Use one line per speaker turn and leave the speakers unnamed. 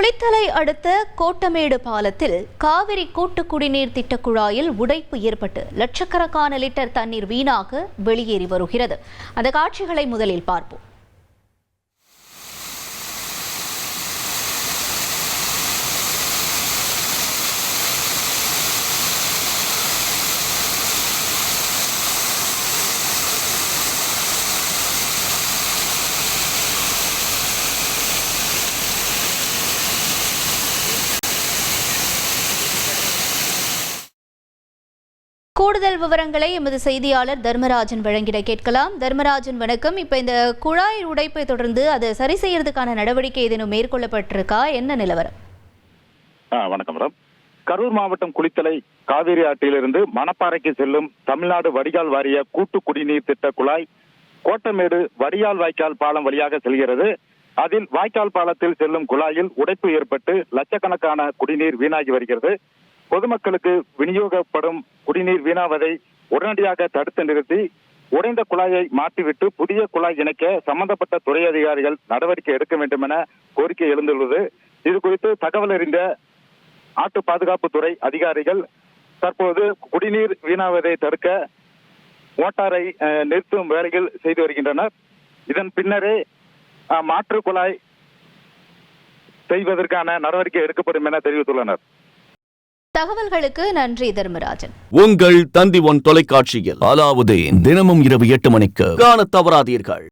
குளித்தலை அடுத்த கோட்டமேடு பாலத்தில் காவிரி கூட்டு குடிநீர் திட்ட குழாயில் உடைப்பு ஏற்பட்டு லட்சக்கணக்கான லிட்டர் தண்ணீர் வீணாக வெளியேறி வருகிறது. அந்த காட்சிகளை முதலில் பார்ப்போம். கூடுதல் விவரங்களை எமது செய்தியாளர் தர்மராஜன் வழங்கிட கேட்கலாம். தர்மராஜன் வணக்கம். இப்ப இந்த குழாய் உடைப்பை தொடர்ந்து அதை சரி செய்யறதுக்கான நடவடிக்கை ஏதேனும் மேற்கொள்ளப்பட்டிருக்கா? என்ன நிலவரம்?
ஆ, வணக்கம் மேடம் கரூர் மாவட்டம் குளித்தலை காவிரி ஆற்றிலிருந்து மணப்பாறைக்கு செல்லும் தமிழ்நாடு வடிகால் வாரிய கூட்டு குடிநீர் திட்ட குழாய் கோட்டமேடு வடிகால் வாய்க்கால் பாலம் வழியாக செல்கிறது. அதில் வாய்க்கால் பாலத்தில் செல்லும் குழாயில் உடைப்பு ஏற்பட்டு லட்சக்கணக்கான குடிநீர் வீணாகி வருகிறது. பொதுமக்களுக்கு விநியோகப்படும் குடிநீர் வீணாவதை உடனடியாக தடுத்து நிறுத்தி உடைந்த குழாயை மாற்றிவிட்டு புதிய குழாய் இணைக்க சம்பந்தப்பட்ட துறை அதிகாரிகள் நடவடிக்கை எடுக்க வேண்டும் என கோரிக்கை எழுந்துள்ளது. இது குறித்து தகவல் அறிந்த ஆட்டு பாதுகாப்புத்துறை அதிகாரிகள் தற்போது குடிநீர் வீணாவதை தடுக்க மோட்டாரை அஹ், நிறுத்தும் வேலைகள் செய்து வருகின்றனர். இதன் பின்னரே மாற்று குழாய் செய்வதற்கான நடவடிக்கை எடுக்கப்படும் என தெரிவித்துள்ளனர்.
தகவல்களுக்கு நன்றி தர்மராஜன்.
உங்கள் தந்தி ஒன் தொலைக்காட்சியில். அலாவுதீன் தினமும் இரவு எட்டு மணிக்கு காணத் தவறாதீர்கள்.